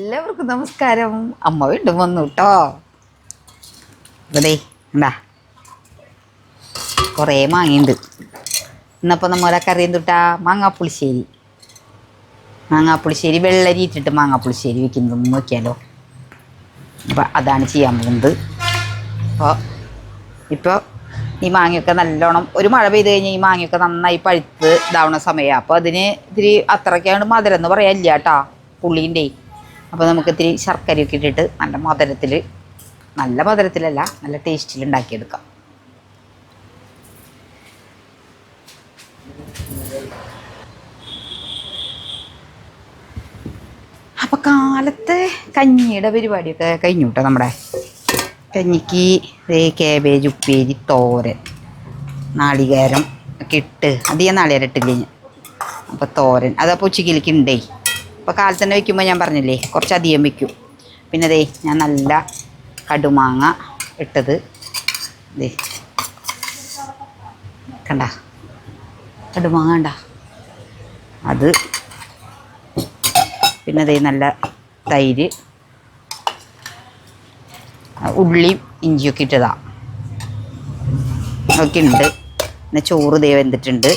എല്ലാവർക്കും നമസ്കാരം. അമ്മ വീണ്ടും വന്നു കേട്ടോ അതെ എന്താ കുറേ മാങ്ങയുണ്ട്. ഇന്നപ്പോൾ നമ്മളെ കറി എന്തുട്ടാ? മാങ്ങാപ്പുളിശ്ശേരി. മാങ്ങാപ്പുളിശ്ശേരി വെള്ളരി ഇട്ടിട്ട് മാങ്ങാപ്പുളിശ്ശേരി വെക്കുന്നത് നോക്കിയാലോ. അപ്പം അതാണ് ചെയ്യാൻ പോകുന്നത്. അപ്പോൾ ഇപ്പോൾ ഈ മാങ്ങയൊക്കെ നല്ലോണം ഒരു മഴ പെയ്ത് കഴിഞ്ഞാൽ ഈ മാങ്ങയൊക്കെ നന്നായി പഴുത്ത് ഇതാവണ സമയമാണ് അപ്പോൾ അതിന് ഇത്തിരി അത്രയ്ക്കാണ് മധുരം എന്ന് പറയാനില്ല കേട്ടോ. പുള്ളീന്റെ അപ്പോൾ നമുക്ക് ഇത്തിരി ശർക്കരയൊക്കെ ഇട്ടിട്ട് നല്ല മധുരത്തിൽ നല്ല മധുരത്തിലല്ല നല്ല ടേസ്റ്റിൽ ഉണ്ടാക്കിയെടുക്കാം. അപ്പം കാലത്തെ കഞ്ഞിയുടെ പരിപാടിയൊക്കെ കഴിഞ്ഞു കേട്ടോ നമ്മുടെ. കഞ്ഞിക്ക് കാബേജ് ഉപ്പേരി തോരൻ നാളികേരം ഒക്കെ ഇട്ട് അധികം നാളികേരം ഇട്ടില്ലേ അപ്പോൾ തോരൻ അതപ്പോൾ ഉച്ചക്കിലേക്ക് ഉണ്ടേ അപ്പോൾ കാലത്ത് തന്നെ വയ്ക്കുമ്പോൾ ഞാൻ പറഞ്ഞില്ലേ കുറച്ചധികം വയ്ക്കും പിന്നെ ദേ ഞാൻ നല്ല കടുമാങ്ങ ഇട്ടത്. ദേ. കണ്ട? കടുമാങ്ങ കണ്ട? അത്. പിന്നെ ദേ നല്ല തൈര്. ഉള്ളിയും ഇഞ്ചിയൊക്കെ ഇട്ടതാ. ഒക്കെ ഉണ്ട്. പിന്നെ ചോറ് ദേ വെന്തിട്ടുണ്ട്.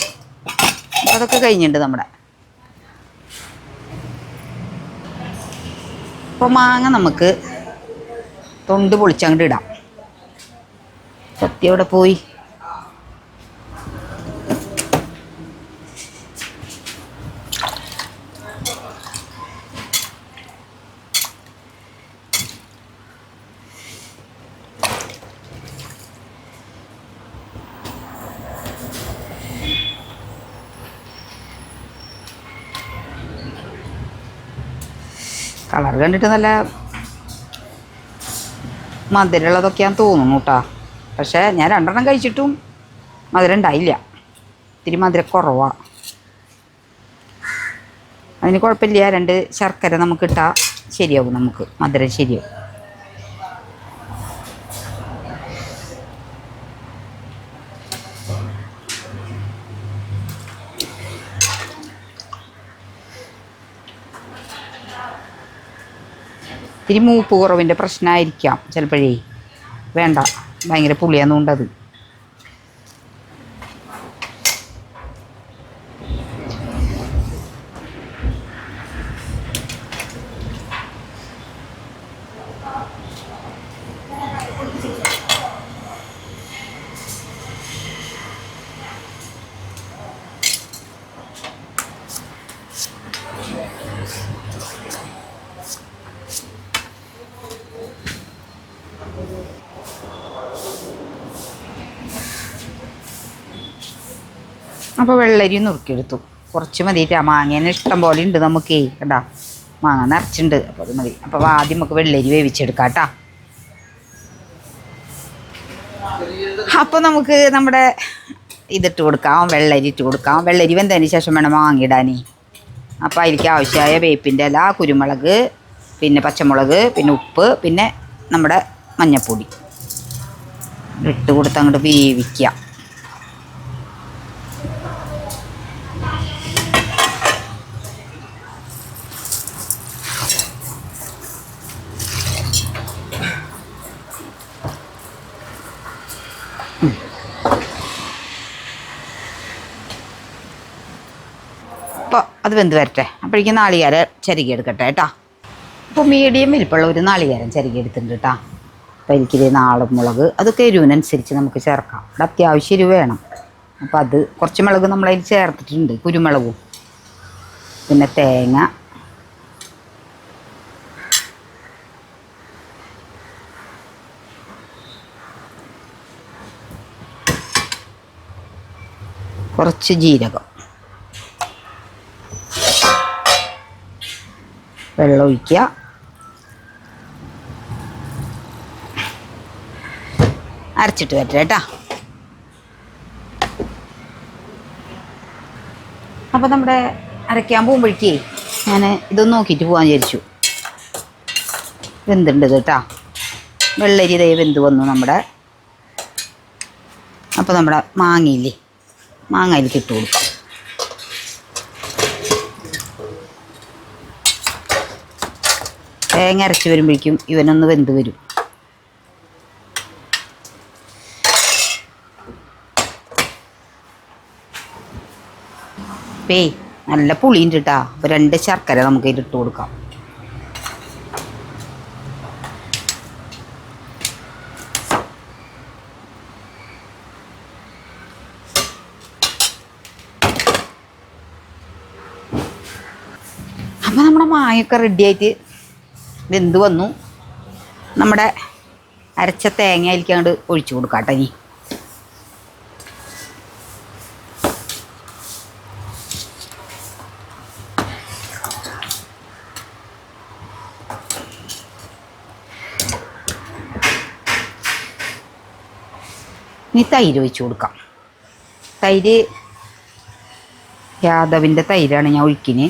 അതൊക്കെ കഴിഞ്ഞിട്ടുണ്ട് നമ്മുടെ. അപ്പോൾ മാങ്ങ നമുക്ക് തൊണ്ട് പൊളിച്ചങ്ങോട്ട് ഇടാം. സത്യം അവിടെ പോയി? കളർ കണ്ടിട്ട് നല്ല മധുരമുള്ളതൊക്കെയാന്ന് തോന്നുന്നു കേട്ടോ പക്ഷേ ഞാൻ രണ്ടെണ്ണം കഴിച്ചിട്ടും മധുരം ഉണ്ടായില്ല ഇത്തിരി മധുരം കുറവാണ് അതിന് കുഴപ്പമില്ല. രണ്ട് ശർക്കര നമുക്ക് ഇട്ടാൽ ശരിയാവും നമുക്ക്. മധുരം ശരിയാവും. ഇത്തിരി മൂപ്പ് കുറവിന്റെ പ്രശ്നമായിരിക്കാം ചിലപ്പോഴേ. വേണ്ട ഭയങ്കര പുളിയാന്നുകൊണ്ടത് അപ്പോൾ നുറുക്കി നുറുക്കിയെടുത്തു. കുറച്ച് മതിയിട്ട് ആ മാങ്ങേനെ ഇഷ്ടം പോലെ ഉണ്ട് നമുക്കേ. കേട്ടാ മാങ്ങ നിറച്ചുണ്ട് അപ്പോൾ അത് മതി. അപ്പോൾ ആദ്യം നമുക്ക് വെള്ളരി വേവിച്ചെടുക്കാം കേട്ടാ. അപ്പോൾ നമുക്ക് നമ്മുടെ ഇതിട്ട് കൊടുക്കാം വെള്ളരി ഇട്ട് കൊടുക്കാം. വെള്ളരി വെന്തതിന് ശേഷം വേണം മാങ്ങിടാനേ അപ്പോൾ അതിലേക്ക് ആവശ്യമായ വേപ്പിന്റെ ഇല കുരുമുളക് പിന്നെ പച്ചമുളക് പിന്നെ ഉപ്പ് പിന്നെ നമ്മുടെ മഞ്ഞൾപ്പൊടി ഇട്ട് കൊടുത്ത് അങ്ങോട്ട് വേവിക്കുക അപ്പോൾ അത് വെന്ത് വരട്ടെ. അപ്പോഴേക്കും നാളികേരം ചിരകി എടുക്കട്ടെ കേട്ടോ. അപ്പോൾ മീഡിയം വലിപ്പമുള്ള ഒരു നാളികേരം ചിരകി എടുത്തിട്ടുണ്ട് കേട്ടോ. അപ്പോൾ എനിക്കിത് നാളും മുളക് അതൊക്കെ എരിവിനനുസരിച്ച് നമുക്ക് ചേർക്കാം. ഇവിടെ അത്യാവശ്യം എരിവ് വേണം. അപ്പോൾ അത് കുറച്ച് മുളക് നമ്മളതിൽ ചേർത്തിട്ടുണ്ട് കുരുമുളകും. പിന്നെ തേങ്ങ. കുറച്ച് ജീരകം. വെള്ളം ഒഴിക്കുക. അരച്ചിട്ട് വരട്ടെ കേട്ടാ. അപ്പോൾ നമ്മുടെ അരയ്ക്കാൻ പോകുമ്പോഴേക്കേ ഞാൻ ഇതൊന്ന് നോക്കിയിട്ട് പോകാൻ വിചാരിച്ചു. വെന്തുണ്ട് കേട്ടാ. വെള്ളരി ദൈവം വെന്ത് വന്നു നമ്മുടെ. അപ്പോൾ നമ്മുടെ മാങ്ങയില്ലേ? മാങ്ങ അതിലേക്ക് ഇട്ട് കൊടുക്കാം. തേങ്ങ അരച്ച് വരുമ്പോഴേക്കും ഇവനൊന്ന് വെന്ത് വരും. പേ നല്ല പുളിയുണ്ട് കേട്ടാ അപ്പോൾ രണ്ട് ശർക്കര നമുക്ക് ഇതിലിട്ട് കൊടുക്കാം. അപ്പം നമ്മുടെ മായൊക്കെ റെഡിയായിട്ട് വെന്ത് വന്നു? നമ്മുടെ അരച്ച തേങ്ങ അരിക്കാണ്ട് അങ്ങോട്ട് ഒഴിച്ചു കൊടുക്കാം ഇനി. ഇനി തൈര് ഒഴിച്ചു കൊടുക്കാം. തൈര് യാദവിന്റെ തൈരാണ് ഞാൻ ഒഴിക്കിന്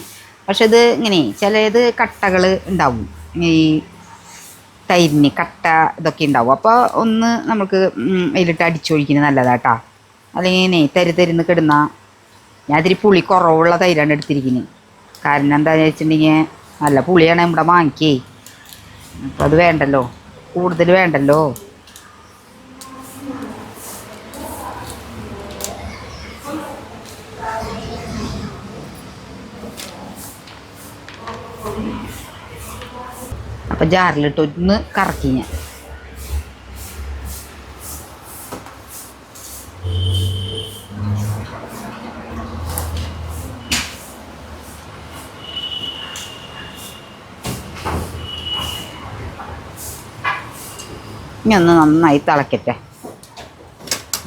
പക്ഷെ ഇത് ഇങ്ങനെ ചിലത് കട്ടകൾ ഉണ്ടാവും. ഈ തൈരിന് കട്ട ഇതൊക്കെ ഉണ്ടാവും. അപ്പോൾ ഒന്ന് നമുക്ക് അതിലിട്ട് അടിച്ചൊഴിക്കുന്നത് നല്ലതാട്ടാ. അല്ലെങ്കിൽ തരി തരുന്ന് കിടന്ന ഞാൻ ഇതിരി പുളി കുറവുള്ള തൈരാണ് എടുത്തിരിക്കുന്നത് കാരണം എന്താണെന്ന് വെച്ചിട്ടുണ്ടെങ്കിൽ നല്ല പുളിയാണ് നമ്മുടെ വാങ്ങിക്കേ. അപ്പോൾ അത് വേണ്ടല്ലോ. കൂടുതൽ വേണ്ടല്ലോ. അപ്പം ജാറിലിട്ട് ഒന്ന് കറക്കി ഞാൻ. ഇനി ഒന്ന് നന്നായി തിളക്കട്ടെ.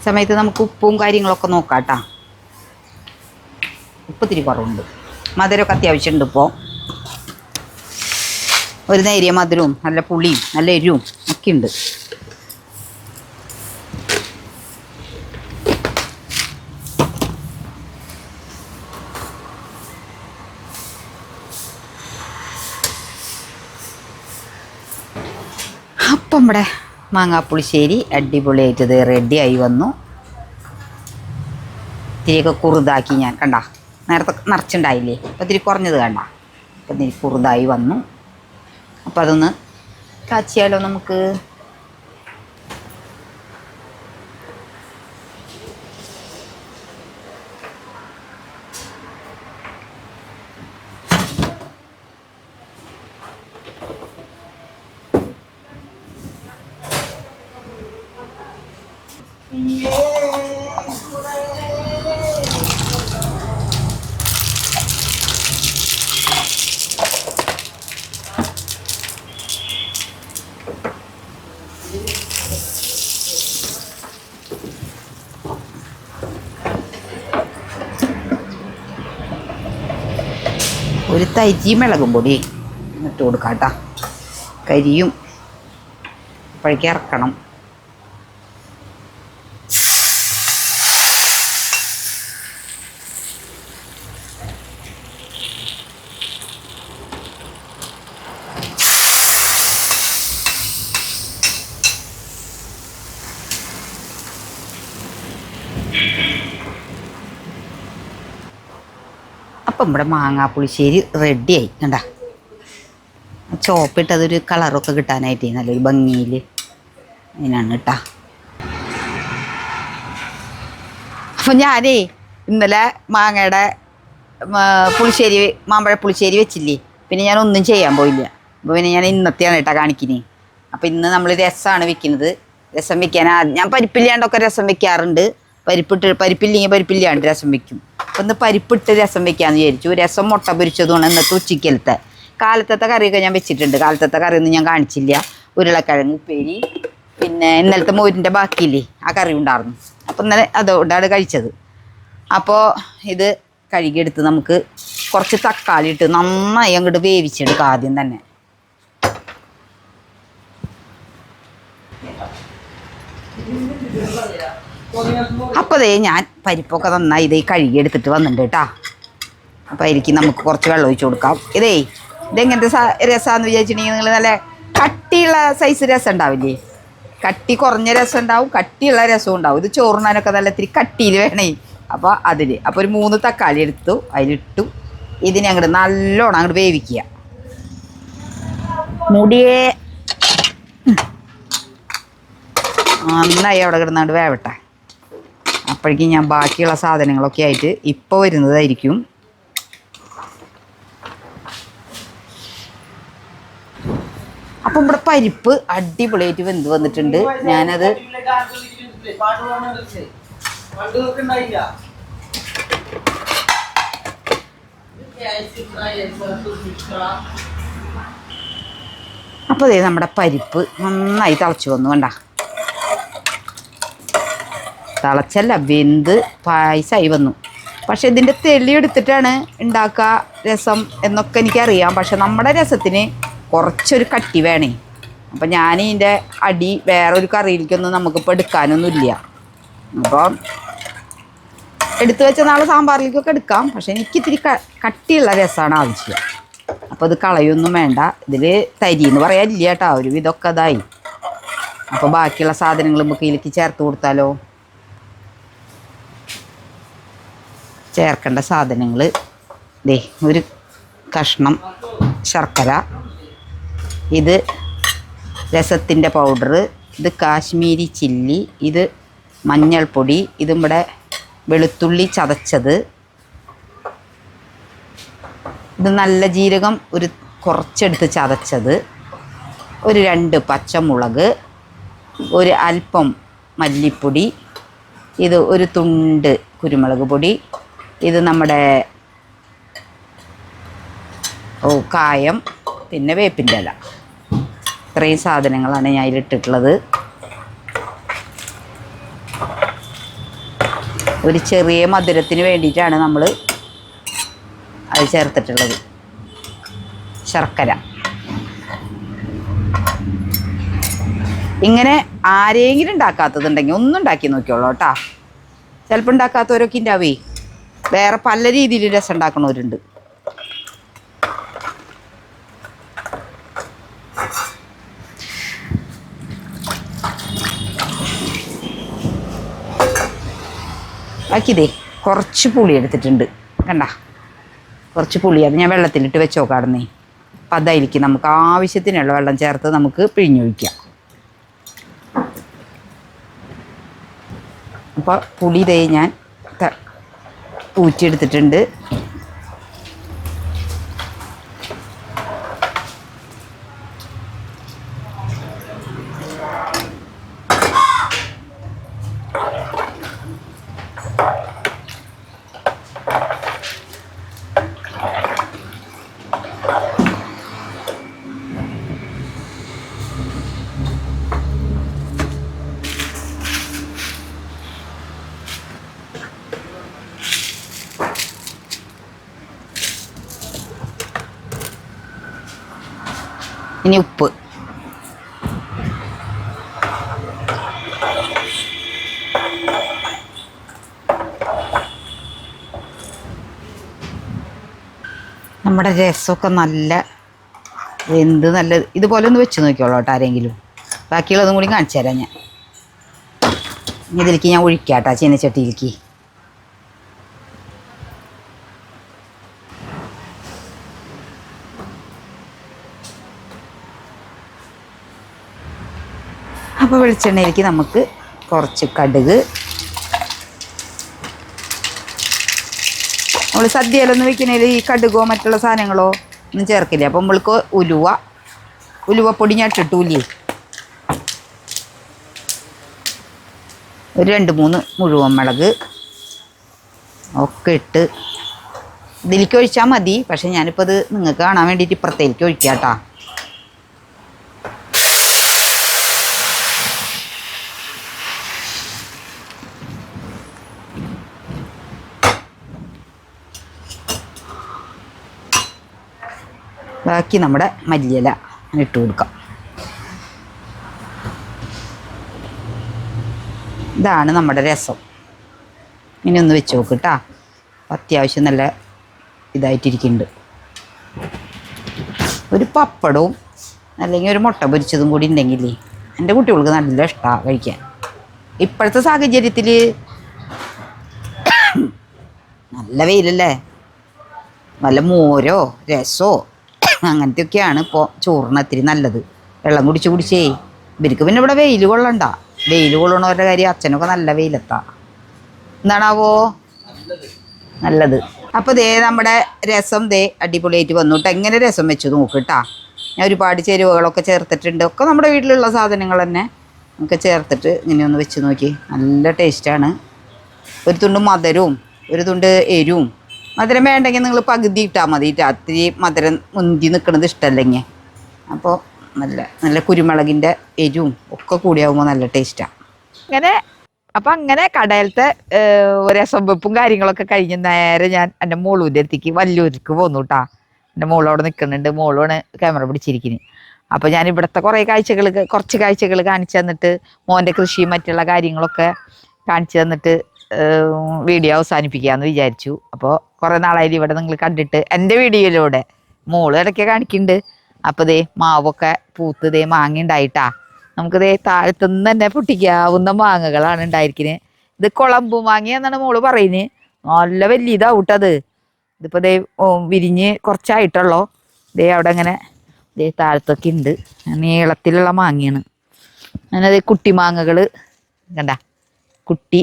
സമയത്ത് നമുക്ക് ഉപ്പും കാര്യങ്ങളൊക്കെ നോക്കാം കേട്ടോ. ഉപ്പ് ഇത്തിരി കുറവുണ്ട്. മധുരമൊക്കെ അത്യാവശ്യമുണ്ട് ഇപ്പോൾ ഒരു നേരിയ മധുരവും നല്ല പുളിയും നല്ല എരിവും ഒക്കെ ഉണ്ട്. അപ്പം നമ്മുടെ മാങ്ങാപ്പുളിശ്ശേരി അടിപൊളിയായിട്ട് ഇത് റെഡിയായി വന്നു. ഇത്തിരിയൊക്കെ കുറുതാക്കി ഞാൻ കണ്ട നേരത്തെ നിറച്ചുണ്ടായില്ലേ? അപ്പം ഇത്തിരി കുറഞ്ഞത് കണ്ട. അപ്പം ഇത്തിരി കുറുതായി വന്നു. അപ്പോൾ അതൊന്ന് കാച്ചിയാലോ നമുക്ക്? ഒരു തരി മിളകും പൊടി. ഇട്ട് കൊടുക്കാം കേട്ടോ. കരിയും അപ്പോഴേക്കും ഇറക്കണം മാങ്ങാ മാങ്ങാപ്പുളിശ്ശേരി റെഡിയായി കണ്ട? ചോപ്പിട്ടതൊരു കളറൊക്കെ കിട്ടാനായിട്ട് നല്ലൊരു ഭംഗിയിൽ അതിനാണ് കേട്ടാ. അപ്പം ഞാനേ ഇന്നലെ മാങ്ങയുടെ പുളിശ്ശേരി മാമ്പഴ പുളിശ്ശേരി വെച്ചില്ലേ? പിന്നെ ഞാൻ ഒന്നും ചെയ്യാൻ പോയില്ല. അപ്പോൾ പിന്നെ ഞാൻ ഇന്നത്തെയാണ് കേട്ടാ കാണിക്കുന്നത് അപ്പോൾ ഇന്ന് നമ്മൾ രസമാണ് വെക്കുന്നത്. രസം വെക്കാൻ ഞാൻ പരിപ്പില്ലാണ്ടൊക്കെ രസം വെക്കാറുണ്ട്. പരിപ്പിട്ട് പരിപ്പില്ലെങ്കിൽ പരിപ്പില്ലാണ്ട് രസം വെക്കും. ഇന്ന് പരിപ്പിട്ട് രസം വെക്കാമെന്ന് വിചാരിച്ചു. രസം മുട്ട പൊരിച്ചതുമാണ് ഇന്നത്തെ ഉച്ചയ്ക്കലത്തെ. കാലത്തത്തെ കറിയൊക്കെ ഞാൻ വെച്ചിട്ടുണ്ട്. കാലത്തത്തെ കറിയൊന്നും ഞാൻ കാണിച്ചില്ല. ഉരുളക്കിഴങ്ങ് ഉപ്പേരി പിന്നെ ഇന്നലത്തെ മോരിന്റെ ബാക്കിയില്ലേ ആ കറി ഉണ്ടായിരുന്നു. അപ്പം ഇന്നലെ അതുകൊണ്ടാണ് കഴിച്ചത്. അപ്പോൾ ഇത് കഴുകിയെടുത്ത് നമുക്ക് കുറച്ച് തക്കാളി ഇട്ട് നന്നായി അങ്ങോട്ട് വേവിച്ചെടുക്കാം ആദ്യം തന്നെ. അപ്പോൾ ദേ ഞാൻ പരിപ്പൊക്കെ നന്നായി ഇതേ കഴുകിയെടുത്തിട്ട് വന്നിട്ടുണ്ട് കേട്ടാ. അപ്പോൾ എനിക്ക് നമുക്ക് കുറച്ച് വെള്ളം ഒഴിച്ചു കൊടുക്കാം. ഇതേ ഇതെങ്ങനത്തെ സ വിചാരിച്ചിട്ടുണ്ടെങ്കിൽ നിങ്ങൾ നല്ല കട്ടിയുള്ള സൈസ് രസം ഉണ്ടാവില്ലേ? കട്ടി കുറഞ്ഞ രസം ഉണ്ടാവും കട്ടിയുള്ള രസവും ഉണ്ടാവും. ഇത് ചോറിനാനൊക്കെ നല്ല ഇത്തിരി കട്ടിയിൽ വേണേ. അപ്പോൾ അതിൽ അപ്പോൾ ഒരു മൂന്ന് തക്കാളി എടുത്തു അതിലിട്ടു. ഇതിനെ അങ്ങോട്ട് നല്ലോണം അങ്ങോട്ട് വേവിക്കുക. മുടിയേ. നന്നായി അവിടെ കിടന്നാണ്ട് വേവട്ടെ. അപ്പോഴേക്കും ഞാൻ ബാക്കിയുള്ള സാധനങ്ങളൊക്കെ ആയിട്ട് ഇപ്പോൾ വരുന്നതായിരിക്കും. അപ്പം ഇവിടെ പരിപ്പ് അടിപൊളിയായിട്ട് വെന്ത് വന്നിട്ടുണ്ട്. ഞാനത് അപ്പോൾ ദേ നമ്മുടെ പരിപ്പ് നന്നായി തിളച്ചു വന്നു കണ്ട. തിളച്ചല്ല വെന്ത് പായസമായി വന്നു. പക്ഷെ ഇതിന്റെ തെളിയെടുത്തിട്ടാണ് ഉണ്ടാക്കുക രസം എന്നൊക്കെ എനിക്കറിയാം. പക്ഷെ നമ്മുടെ രസത്തിന് കുറച്ചൊരു കട്ടി വേണേ. അപ്പം ഞാൻ ഇതിന്റെ അടി വേറൊരു കറിയിലേക്കൊന്നും നമുക്കിപ്പോൾ എടുക്കാനൊന്നുമില്ല. അപ്പം എടുത്തു വെച്ച നാളെ സാമ്പാറിലേക്കൊക്കെ എടുക്കാം. പക്ഷെ എനിക്ക് ഇത്തിരി കട്ടിയുള്ള രസമാണ് ആവശ്യം. അപ്പോൾ ഇത് കളയൊന്നും വേണ്ട. ഇതിൽ തരി എന്ന് പറയാനില്ല കേട്ടോ. ഒരു വിധമൊക്കെ ഇതായി. അപ്പോൾ ബാക്കിയുള്ള സാധനങ്ങൾ നമുക്ക് ഇതിലേക്ക് ചേർത്ത് കൊടുത്താലോ? ചേർക്കേണ്ട സാധനങ്ങൾ ദേ ഒരു കഷ്ണം ശർക്കര. ഇത് രസത്തിന്റെ പൗഡർ ഇത് കാശ്മീരി ചില്ലി ഇത് മഞ്ഞൾപ്പൊടി ഇത് വെളുത്തുള്ളി ചതച്ചത്. ഇത് നല്ല ജീരകം ഒരു കുറച്ചെടുത്ത് ചതച്ചത്. ഒരു രണ്ട് പച്ചമുളക് ഒരു അല്പം മല്ലിപ്പൊടി ഇത് ഒരു തുണ്ട് കുരുമുളക് പൊടി ഇത് നമ്മുടെ ഓ കായം പിന്നെ വേപ്പിന്റെ ഇല. ഇത്രയും സാധനങ്ങളാണ് ഞാൻ ഇതിലിട്ടിട്ടുള്ളത് ഒരു ചെറിയ മധുരത്തിന് വേണ്ടിയിട്ടാണ് നമ്മൾ അത് ചേർത്തിട്ടുള്ളത്. ശർക്കര. ഇങ്ങനെ ആരെങ്കിലും ഉണ്ടാക്കാത്തതുണ്ടെങ്കിൽ ഒന്നും ഉണ്ടാക്കി നോക്കിയോളൂ കേട്ടാ. ചിലപ്പോൾ ഉണ്ടാക്കാത്തവരൊക്കെ ഉണ്ടാവേ. വേറെ പല രീതിയിൽ രസം ഉണ്ടാക്കണവരുണ്ട് ബാക്കിതേ കുറച്ച് പുളി എടുത്തിട്ടുണ്ട്. കണ്ട? കുറച്ച് പുളി അത് ഞാൻ വെള്ളത്തിലിട്ട് വെച്ചോക്കാടുന്നേ അപ്പം അതായിരിക്കും നമുക്ക് ആവശ്യത്തിനുള്ള വെള്ളം ചേർത്ത് നമുക്ക് പിഴിഞ്ഞൊഴിക്കാം അപ്പോൾ പുളി തേ ഞാൻ ഊറ്റിയെടുത്തിട്ടുണ്ട് ഇനി ഉപ്പ് നമ്മുടെ രസമൊക്കെ നല്ല എന്ത് നല്ല ഇതുപോലെ ഒന്ന് വെച്ച് നോക്കിയോളൂ കേട്ടോ ആരെങ്കിലും. ബാക്കിയുള്ളതും കൂടി കാണിച്ചു തരാം ഞാൻ. ഇതിലേക്ക് ഞാൻ ഒഴിക്കാട്ടാ ചീനച്ചട്ടിയിലേക്ക്. അപ്പോൾ വെളിച്ചെണ്ണയിലേക്ക് നമുക്ക് കുറച്ച് കടുക് നമ്മൾ സദ്യയിലൊന്നും വെക്കണേൽ ഈ കടുകോ മറ്റുള്ള സാധനങ്ങളോ ഒന്നും ചേർക്കില്ല. അപ്പം നമ്മൾക്ക് ഉലുവ ഉലുവപ്പൊടി ഞാൻ ഇട്ടിട്ടൂല്ലേ? ഒരു രണ്ട് മൂന്ന് മുഴുവൻ മുളക് ഒക്കെ ഇട്ട് ഇതിലേക്ക് ഒഴിച്ചാൽ മതി. പക്ഷെ ഞാനിപ്പോൾ അത് നിങ്ങൾക്ക് കാണാൻ വേണ്ടിയിട്ട് ഇപ്പുറത്തേക്ക് ഒഴിക്കാം കേട്ടോ. ബാക്കി നമ്മുടെ മല്ലിയില ഇട്ട് കൊടുക്കാം. ഇതാണ് നമ്മുടെ രസം. ഇനി ഒന്ന് വെച്ച് നോക്ക് കേട്ടോ അത്യാവശ്യം നല്ല ഇതായിട്ടിരിക്കുന്നുണ്ട്. ഒരു പപ്പടവും അല്ലെങ്കിൽ ഒരു മുട്ട പൊരിച്ചതും കൂടി ഉണ്ടെങ്കിലേ എന്റെ കുട്ടികൾക്ക് നല്ല ഇഷ്ടമാണ് കഴിക്കാൻ. ഇപ്പോഴത്തെ സാഹചര്യത്തിൽ നല്ല വെയിലല്ലേ? നല്ല മോരോ രസോ? അങ്ങനത്തെയൊക്കെയാണ് ഇപ്പോൾ ചോറിന് അത്തിരി നല്ലത്. വെള്ളം കുടിച്ച് കുടിച്ചേ. ഇവർക്ക് പിന്നെ ഇവിടെ വെയിൽ കൊള്ളണ്ട. വെയിൽ കൊള്ളണവരുടെ കാര്യം അച്ഛനൊക്കെ നല്ല വെയിലെത്താ. എന്താണാവോ? നല്ലത്. അപ്പോൾ ദേ നമ്മുടെ രസം ദേ അടിപൊളിയായിട്ട് വന്നു കേട്ടോ. എങ്ങനെ രസം വെച്ച് നോക്കിട്ടാ ഞാൻ ഒരുപാട് ചേരുവകളൊക്കെ ചേർത്തിട്ടുണ്ട്. ഒക്കെ നമ്മുടെ വീട്ടിലുള്ള സാധനങ്ങൾ തന്നെ നമുക്ക് ചേർത്തിട്ട് ഇങ്ങനെ ഒന്ന് വെച്ച് നോക്കി. നല്ല ടേസ്റ്റാണ് ഒരു തുണ്ട് മധുരവും ഒരു തുണ്ട് എരിവും. മധുരം വേണ്ടെങ്കിൽ നിങ്ങൾ പകുതി ഇട്ടാൽ മതി. രാത്രി മധുരം മുന്തി നിൽക്കുന്നത് ഇഷ്ടമല്ലെങ്കിൽ അപ്പോൾ നല്ല നല്ല കുരുമുളകിന്റെ എരിവും ഒക്കെ കൂടിയാകുമ്പോൾ നല്ല ടേസ്റ്റാണ് അങ്ങനെ അപ്പം അങ്ങനെ കടയിലത്തെ ഒരേ രസം കാര്യങ്ങളൊക്കെ കഴിഞ്ഞ് നേരെ ഞാൻ എന്റെ മോളൂന്റെ അടുത്തേക്ക് വല്ലൂർക്ക് പോന്നു കേട്ടാ എന്റെ മോളവിടെ നിൽക്കുന്നുണ്ട് മോളാണ് ക്യാമറ പിടിച്ചിരിക്കുന്നത് അപ്പോൾ ഞാൻ ഇവിടുത്തെ കുറേ കാഴ്ചകൾ കുറച്ച് കാഴ്ചകൾ കാണിച്ചു തന്നിട്ട് മോന്റെ കൃഷിയും മറ്റുള്ള കാര്യങ്ങളൊക്കെ കാണിച്ചു തന്നിട്ട് വീഡിയോ അവസാനിപ്പിക്കാന്ന് വിചാരിച്ചു. അപ്പോൾ കുറേ നാളായി ഇവിടെ നിങ്ങൾ കണ്ടിട്ട് എന്റെ വീഡിയോയിലൂടെ മോൾ ഇടയ്ക്ക് കാണിക്കുന്നുണ്ട് അപ്പോൾ ദേ മാവൊക്കെ പൂത്ത് ദേ മാങ്ങ ഉണ്ടായിട്ടാ നമുക്ക് ദേ താഴത്തുനിന്ന് തന്നെ പൊട്ടിക്കാവുന്ന മാങ്ങകളാണ് ഉണ്ടായിരിക്കുന്നത് ഇത് കുളമ്പു മാങ്ങ എന്നാണ് മോൾ പറയുന്നത് നല്ല വലിയ ഇതാവൂട്ടത് ഇതിപ്പോൾ ദേ വിരിഞ്ഞ് കുറച്ചായിട്ടുള്ളോ. ദേ അവിടെ അങ്ങനെ ദേ താഴത്തൊക്കെ ഉണ്ട് നീളത്തിലുള്ള മാങ്ങയാണ്. അങ്ങനെ ദേ കുട്ടി മാങ്ങകൾ കണ്ട? കുട്ടി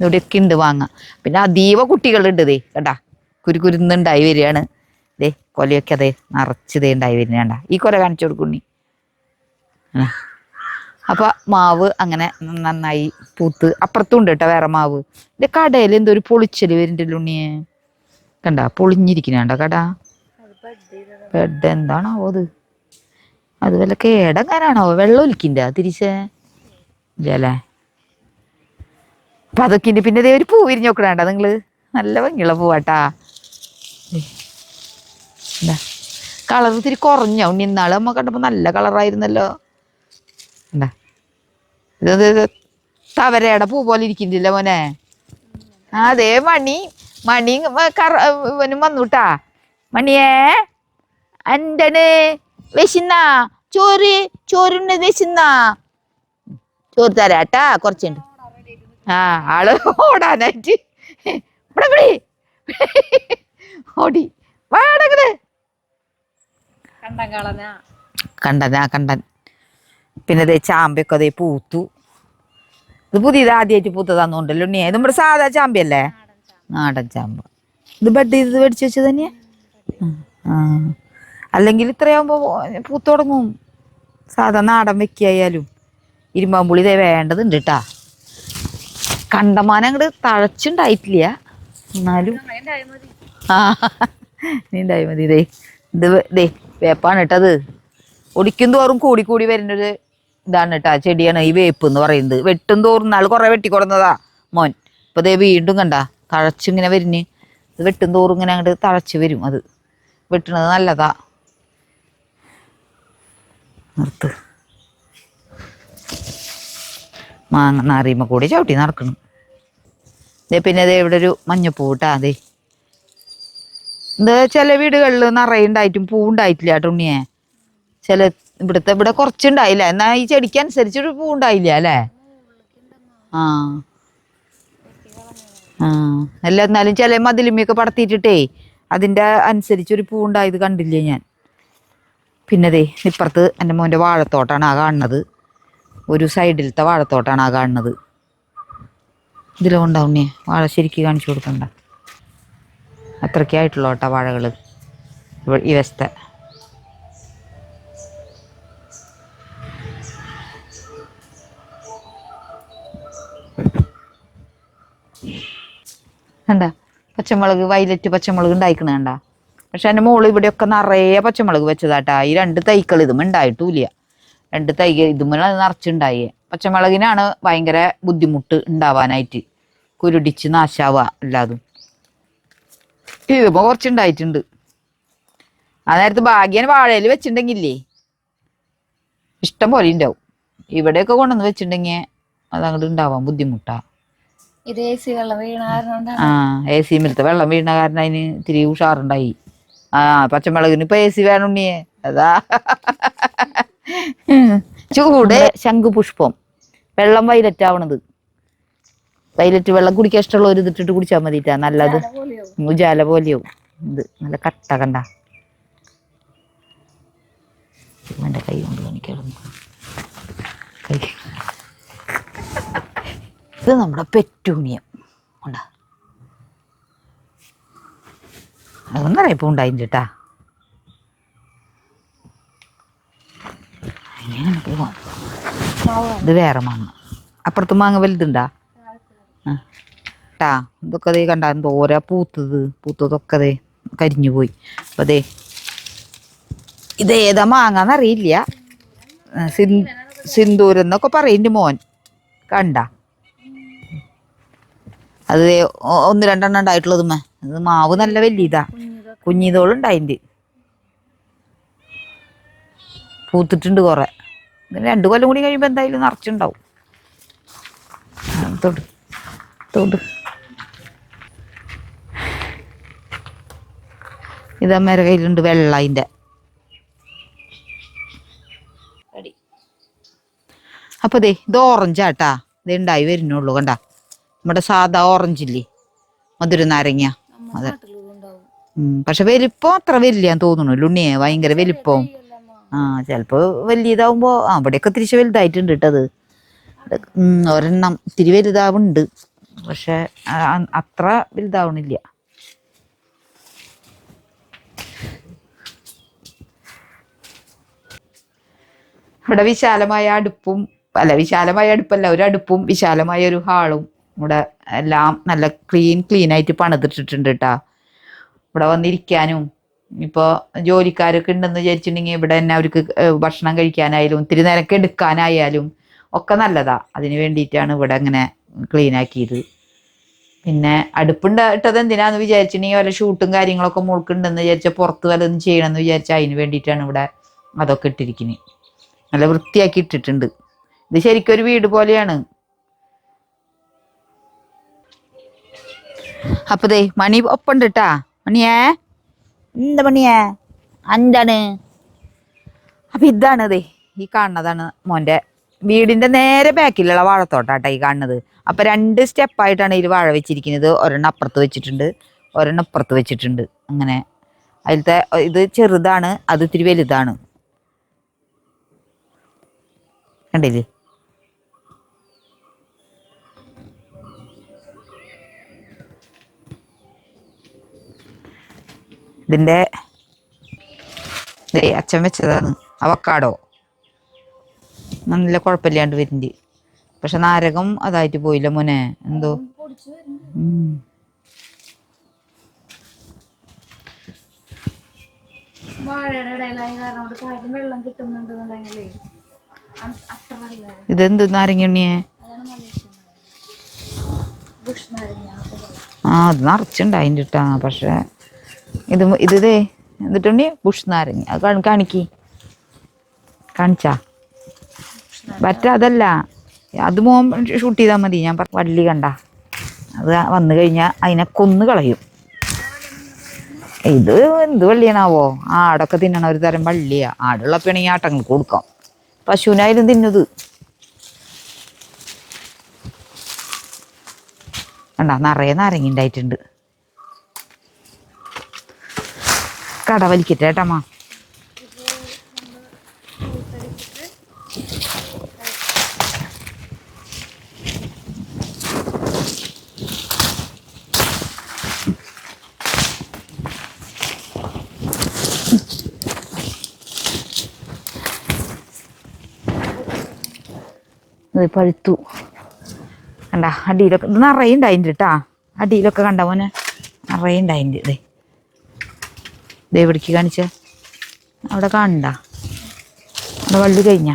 ഇവിടെയൊക്കെ ഉണ്ട് മാങ്ങ പിന്നെ അതീവ കുട്ടികളുണ്ട് ദേ കണ്ട? കുരുക്കുരുന്നുണ്ടായി വരികയാണ്. ദേ കൊലയൊക്കെ അതെ നിറച്ച് ദേ ഉണ്ടായി വരുന്നേണ്ട ഈ കൊല കാണിച്ചു കൊടുക്കുണ്ണി. അപ്പൊ മാവ് അങ്ങനെ നന്നായി പൂത്ത് അപ്പുറത്തും ഉണ്ട് കേട്ടോ വേറെ മാവ്. ഇത് കടയിൽ എന്തോ ഒരു പൊളിച്ചൽ വരുന്നുണ്ടല്ലോ ഉണ്ണിയെ കണ്ട? പൊളിഞ്ഞിരിക്കണ കട? ബെഡ് എന്താണാവോ അത്? അത് വല്ല കേടെങ്ങാനാണോ? വെള്ളം ഒലിക്കിന്റെ തിരിച്ചേ? ഇല്ലല്ലേ അപ്പൊ അതൊക്കെ ഇനി പിന്നെ ഒരു പൂ വിരിഞ്ഞ് നോക്കണേണ്ട നിങ്ങൾ? നല്ല ഭംഗിയുള്ള പൂവാട്ടാ. കളർ ഇത്തിരി കുറഞ്ഞ? ഇന്നാൾ നമ്മ കണ്ടപ്പോ നല്ല കളറായിരുന്നല്ലോ. എന്താ ഇത് തവരയുടെ പൂ പോലെ ഇരിക്കുന്നില്ല മോനെ? അതേ മണി. മണി കറ ഇവനും വന്നുട്ടാ. മണിയേ എന്താണ് വിശന്ന ചോറ് ചോറുണ്ട് വിശന്ന. ചോറ് തരാട്ടാ കുറച്ചുണ്ട്. ആ ആൾ ഓടാനായിട്ട്. ഇവിടെ വിളി. ഓടി. വാടകത് കണ്ടനാ കണ്ടൻ പിന്നെ അതേ ചാമ്പയൊക്കെ അതേ പൂത്തു. ഇത് പുതിയത് ആദ്യമായിട്ട് പൂത്തതാന്നുണ്ടല്ലോ ഉണ്ണിയെ. ഇത് നമ്മുടെ സാധാ ചാമ്പയല്ലേ? നാടൻ ചാമ്പ. ഇത് ബെഡ് ചെയ്ത് മേടിച്ചു വെച്ചത് തന്നെയാ? ആ. അല്ലെങ്കിൽ ഇത്രയാകുമ്പോ പൂത്തുടങ്ങും. സാധാ നാടൻ വെക്കിയായാലും ഇരുമ്പാമ്പുളി ഇതേ വേണ്ടതുണ്ട് കേട്ടാ കണ്ടമാനം അങ്ങോട്ട് തഴച്ചുണ്ടായിട്ടില്ല. എന്നാലും. ആ നീ ഉണ്ടായി മതി ഇതേ ഇത് ഇതേ വേപ്പാണ് കേട്ടത് ഒടിക്കും തോറും കൂടി കൂടി വരുന്നൊരു ഇതാണ് കേട്ടാ ചെടിയാണ് ഈ വേപ്പ് എന്ന് പറയുന്നത്. വെട്ടും തോറും നാൾ കുറെ വെട്ടിക്കൊടുന്നതാ മോൻ. ഇപ്പൊ ദേ വീണ്ടും കണ്ട തഴച്ചിങ്ങനെ വരുന്ന് ഇത് വെട്ടും തോറും ഇങ്ങനെ അങ്ങോട്ട് തഴച്ച് വരും അത്. വെട്ടണത് നല്ലതാ. നിർത്ത്. മാങ്ങ നാറിയുമ്പോൾ കൂടി ചവിട്ടി നടക്കണം. ദേ പിന്നെ ദേ ഇവിടെ ഒരു മഞ്ഞപ്പൂ കേട്ടാ അതെ എന്താ ചില വീടുകളിൽ നിറയെ ഉണ്ടായിട്ടും പൂ ഉണ്ടായിട്ടില്ല ഉണ്ണിയെ. ചില ഇവിടുത്തെ ഇവിടെ കുറച്ചുണ്ടായില്ല. എന്നാ ഈ ചെടിക്ക് അനുസരിച്ചൊരു പൂ ഉണ്ടായില്ല അല്ലേ? ആ. ആ. അല്ല എന്നാലും ചില മതിലുമ്മയൊക്കെ പടത്തിയിട്ടിട്ടേ അതിന്റെ അനുസരിച്ചൊരു പൂ ഉണ്ടായത് കണ്ടില്ലേ ഞാൻ. പിന്നതേ ഇപ്പുറത്ത് എന്റെ മോന്റെ വാഴത്തോട്ടാണ് ആ കാണുന്നത്. ഒരു സൈഡിലത്തെ വാഴത്തോട്ടാണ് ആ കാണുന്നത്. ഇതിലുണ്ടാവുന്നേ വാഴ ശരിക്ക് കാണിച്ചു കൊടുക്കണ്ട. അത്രയ്ക്കായിട്ടുള്ള കേട്ടോ വാഴകൾ ഈ വശത്തെ പച്ചമുളക് വയലറ്റ് പച്ചമുളക് ഉണ്ടായിക്കണ കണ്ട? പക്ഷെ എന്റെ മോൾ ഇവിടെയൊക്കെ നിറയെ പച്ചമുളക് വെച്ചതാട്ടാ. ഈ രണ്ട് തൈക്കൾ ഇതും ഉണ്ടായിട്ടില്ല. രണ്ട് തൈ ഇതുമ്മ നിറച്ചുണ്ടായേ. പച്ചമുളകിനാണ് ഭയങ്കര ബുദ്ധിമുട്ട് ഉണ്ടാവാനായിട്ട്. കുരുടിച്ച് നാശാവുക എല്ലാതും. ഇതുമ്പോ കുറച്ചുണ്ടായിട്ടുണ്ട്. ആ നേരത്ത് ഭാഗ്യന് വാഴയിൽ വെച്ചിട്ടുണ്ടെങ്കിലേ ഇഷ്ടം പോലെ ഉണ്ടാവും. ഇവിടെയൊക്കെ കൊണ്ടുവന്ന് വെച്ചിട്ടുണ്ടെങ്കിൽ അതങ്ങോട്ട് ഉണ്ടാവാൻ ബുദ്ധിമുട്ടാ. ഇത് എ സി വെള്ളം വീണ കാരണം കൊണ്ടാണ്. ആ എ സി മിലത്തെ വെള്ളം വീണ കാരണം അതിന് ഇത്തിരി ഉഷാറുണ്ടായി. ആ പച്ചമുളകിന് ഇപ്പൊ എ സി വേണം ഉണ്ണിയെ അതാ. ചൂട് ശംഖുപുഷ്പം. വെള്ളം വൈലറ്റ് ആവണത് വൈലറ്റ് വെള്ളം കുടിക്കാൻ ഇഷ്ടമുള്ള ഒരു ഇതിട്ടിട്ട് കുടിച്ചാൽ മതിട്ടാ. നല്ലത്. പോലെയോ ഉജാല പോലെയാവും. ഇത് നല്ല കട്ട കണ്ട. എന്റെ കൈ കൊണ്ട് കൈ. ഇത് നമ്മുടെ പെറ്റൂണിയം. ഉണ്ടാ? അതൊന്നറിയപ്പോ ഇപ്പം ഉണ്ടായിട്ടുണ്ട് കേട്ടാ അങ്ങനെയാണ് പോവാം ഇത് വേറെ മാങ്ങ അപ്പുറത്ത് മാങ്ങ വലുതുണ്ടാ? ട്ടാ ഇതൊക്കെ ദേ കണ്ട എന്തോരാ പൂത്തത്. പൂത്തതൊക്കെ ദേ കരിഞ്ഞു പോയി. അപ്പൊ ദേ ഇത് ഏതാ മാങ്ങാന്നറിയില്ല സിന്ദൂരം എന്നൊക്കെ പറയുന്നുണ്ട് മോൻ. കണ്ട? അത് ഒന്ന് രണ്ടെണ്ണം ഉണ്ടായിട്ടുള്ളത് മേ. അത് മാവ് നല്ല വലിയതാ. കുഞ്ഞിതോളുണ്ടായിണ്ട്. പൂത്തിട്ടുണ്ട് കുറെ. ഇതിന് രണ്ടു കൊല്ലം കൂടി കഴിയുമ്പോൾ എന്തായാലും നിറച്ചുണ്ടാവും. തൊട്. തൊട്. ഇത് അമ്മേരെ കയ്യിലുണ്ട് വെള്ള അതിന്റെ അപ്പോൾ ദേ ഇത് ഓറഞ്ചാട്ടാ ഇത് ഉണ്ടായി വരുന്നുള്ളൂ കണ്ട? നമ്മുടെ സാധാ ഓറഞ്ചില്ലേ മധുര നാരങ്ങ. അതെ പക്ഷെ വലിപ്പം അത്ര വലിയ തോന്നുന്നു ലുണ്ണിയെ ഭയങ്കര വലിപ്പം. ആ ചിലപ്പോ വലിയതാവുമ്പോ ആ അവിടെയൊക്കെ തിരിച്ച് വലുതായിട്ടുണ്ട് കേട്ടത് ഒരെണ്ണം ഇത്തിരി വലുതാവുന്നുണ്ട് പക്ഷെ അത്ര വലുതാവണില്ല. ഇവിടെ വിശാലമായ അടുപ്പും അല്ല വിശാലമായ അടുപ്പല്ല ഒരു അടുപ്പും വിശാലമായ ഒരു ഹാളും ഇവിടെ എല്ലാം നല്ല ക്ലീൻ ക്ലീൻ ആയിട്ട് പണിതിട്ടിട്ടുണ്ട് കേട്ടാ ഇവിടെ വന്നിരിക്കാനും ഇപ്പോൾ ജോലിക്കാരൊക്കെ ഉണ്ടെന്ന് വിചാരിച്ചിട്ടുണ്ടെങ്കിൽ ഇവിടെ തന്നെ അവർക്ക് ഭക്ഷണം കഴിക്കാനായാലും ഇത്തിരി നേരമൊക്കെ എടുക്കാനായാലും ഒക്കെ നല്ലതാ. അതിന് വേണ്ടിയിട്ടാണ് ഇവിടെ അങ്ങനെ ക്ലീൻ ആക്കിയത്. പിന്നെ അടുപ്പുണ്ട ഇട്ടത് എന്തിനാന്ന് വിചാരിച്ചിട്ടുണ്ടെങ്കിൽ വല്ല ഷൂട്ടും കാര്യങ്ങളൊക്കെ മുഴുക്കുണ്ടെന്ന് വിചാരിച്ചാൽ പുറത്ത് വല്ലതും ചെയ്യണമെന്ന് വിചാരിച്ചാൽ അതിന് വേണ്ടിയിട്ടാണ് ഇവിടെ അതൊക്കെ ഇട്ടിരിക്കുന്നത് നല്ല വൃത്തിയാക്കി ഇട്ടിട്ടുണ്ട്. ഇത് ശരിക്കും ഒരു വീട് പോലെയാണ്. അപ്പതേ മണി ഒപ്പുണ്ട് കേട്ടാ മണിയേ. എന്താ പണിയേ? എന്താണ് അപ്പൊ ഇതാണ് ദേ ഈ കാണുന്നതാണ് മോന്റെ വീടിന്റെ നേരെ ബാക്കിലുള്ള വാഴത്തോട്ടാട്ടാ ഈ കാണുന്നത്. അപ്പൊ രണ്ട് സ്റ്റെപ്പായിട്ടാണ് ഇതിൽ വാഴ വെച്ചിരിക്കുന്നത്. ഒരെണ്ണം അപ്പുറത്ത് വെച്ചിട്ടുണ്ട് ഒരെണ്ണം അപ്പുറത്ത് വെച്ചിട്ടുണ്ട്. അങ്ങനെ. അതിലത്തെ ഇത് ചെറുതാണ് അത് ഇത്തിരി വലുതാണ്. കണ്ടില്ലേ? ഇതിന്റെ ദേ അച്ഛൻ വെച്ചതാണ് അവക്കാടോ. നല്ല കുഴപ്പമില്ലാണ്ട് വരുന്നുണ്ട് പക്ഷെ നാരകം അതായിട്ട് പോയില്ല മോനെ. എന്തോ? ഇതെന്ത് നാരങ്ങണ്ണിയെ ആ അത് നിറച്ചുണ്ടായിട്ടാ പക്ഷെ ഇത് ഇത് എന്നിട്ടുണ്ടി ബുഷ് നാരങ്ങ. അത് കാണി- കാണിക്ക്. കാണിച്ചാ. പറ്റ അതല്ല അത് മോൻ ഷൂട്ട് ചെയ്താൽ മതി. ഞാൻ വള്ളി കണ്ട. അത് വന്നു കഴിഞ്ഞാൽ അതിനെ കൊന്നു കളയും. ഇത് എന്ത് വള്ളിയാണാവോ? ആടൊക്കെ തിന്നണ ഒരു തരം വള്ളിയാ. ആടുള്ളപ്പോണെങ്കിൽ ആട്ടങ്ങൾക്ക് കൊടുക്കാം. പശുവിനായാലും തിന്നത് കണ്ട നിറയെ നാരങ്ങ ഉണ്ടായിട്ടുണ്ട്. കട വലിക്കട്ടെ ഏട്ടമ്മ ഇത് പഴുത്തു. കണ്ട അടിയിലൊക്കെ ഇത് നിറയുണ്ടായിട്ടാ അടിയിലൊക്കെ കണ്ട മോനെ നിറയുണ്ടായിട്ട് ഇതേ. ദേ ഇവിടേക്ക് കാണിച്ച. അവിടെ കാണണ്ട. അവിടെ വള്ളി കഴിഞ്ഞ.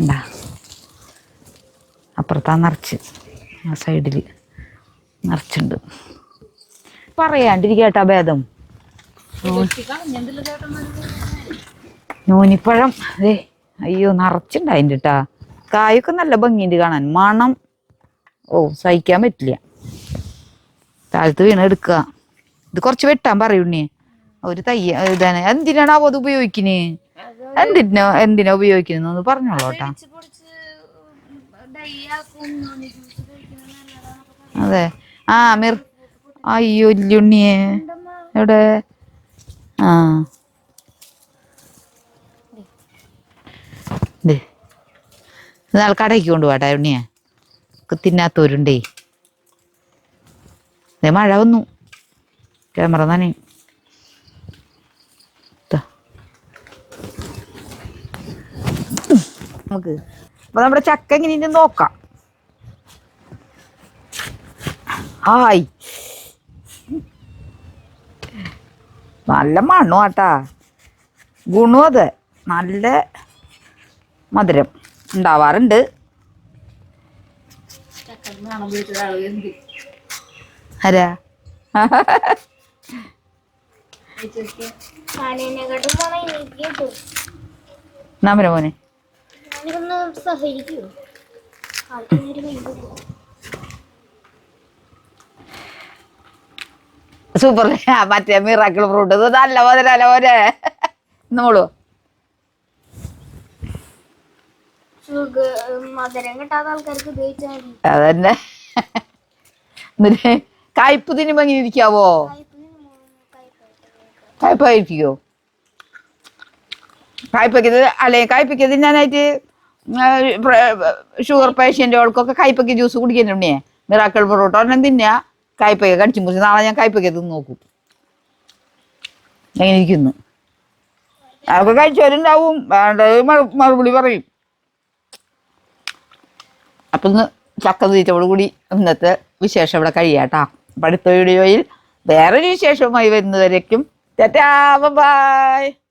ഉണ്ടാ അപ്പുറത്താ നിറച്ച്. ആ സൈഡിൽ നിറച്ചുണ്ട്. പറയാണ്ടിരിക്കട്ടാ ഭേദം. നൂനിപ്പഴം. അതെ അയ്യോ നിറച്ചുണ്ടായിട്ടുണ്ട് കേട്ടാ കായൊക്കെ നല്ല ഭംഗിയുണ്ട് കാണാൻ. മണം. ഓ സഹിക്കാൻ പറ്റില്ല. താഴത്ത് വീണ് എടുക്കുക ഇത് കുറച്ച് വെട്ടാൻ പറയൂണ്ണേ. ഒരു തയ്യ ഇതാണ്. എന്തിനാണാവോ അത് ഉപയോഗിക്കുന്നേ എന്തിനാ എന്തിനാ ഉപയോഗിക്കുന്നൊന്ന് പറഞ്ഞോളൂട്ടാ അതെ. ആ മിർ അയ്യോ ഇല്ലുണ്ണിയെ. എവിടെ? ആ. നാളെ കടയ്ക്ക് കൊണ്ടുപോട്ടെ ഉണ്ണിയെ. തിന്നാത്തോരുണ്ടേ. മഴ വന്നു. ക്യാമറ തന്നെ നമുക്ക് അപ്പൊ നമ്മുടെ ചക്ക എങ്ങനെ നോക്കാം. ഹായ്. നല്ല മണ്ണു ആട്ടാ. ഗുണവും അതെ. നല്ല മധുരം ഉണ്ടാവാറുണ്ട്. ആരാ? മോനെ. ആൾക്കാര് ഭയങ്കര സൂപ്പർ മറ്റേ മിറാക്കിൾ ഫ്രൂട്ട് ഇത് നല്ല മധുരല്ല മോനെ? നമ്മളു മധുരം കിട്ടാത്ത ആൾക്കാർക്ക് ഉപയോഗിച്ചാൽ അതന്നെ. എന്നിട്ട് കായ്പ് തിന്നുമ്പോ ഇങ്ങനെ ഇരിക്കാവോ? കായ്പായിരിക്കോ കായ്പയ്ക്കത് അല്ലെ കായ്പയ്ക്ക് ഞാനായിട്ട് ഷുഗർ പേഷ്യന്റുകൾക്കൊക്കെ കായ്പയ്ക്ക് ജ്യൂസ് കുടിക്കുന്നുണ്ടേ മിറാക്കൾ പൊറോട്ട ഒരെണ്ണം തിന്നാ കായ്പയ്ക്ക കടിച്ചു മുറിച്ച് നാളെ ഞാൻ കായ്പയ്ക്ക തിന്ന് നോക്കും. എങ്ങനെ ഇരിക്കുന്നു. അതൊക്കെ കഴിച്ചവരുണ്ടാവും? വേണ്ടത് മറു- മറുപടി പറയും. അപ്പം ഇന്ന് ചക്ക തീറ്റയോട് കൂടി ഇന്നത്തെ വിശേഷം ഇവിടെ കഴിയാട്ടാ അടുത്ത വീഡിയോയിൽ വേറൊരു വിശേഷവുമായി വരുന്നവരേക്കും 大家拜拜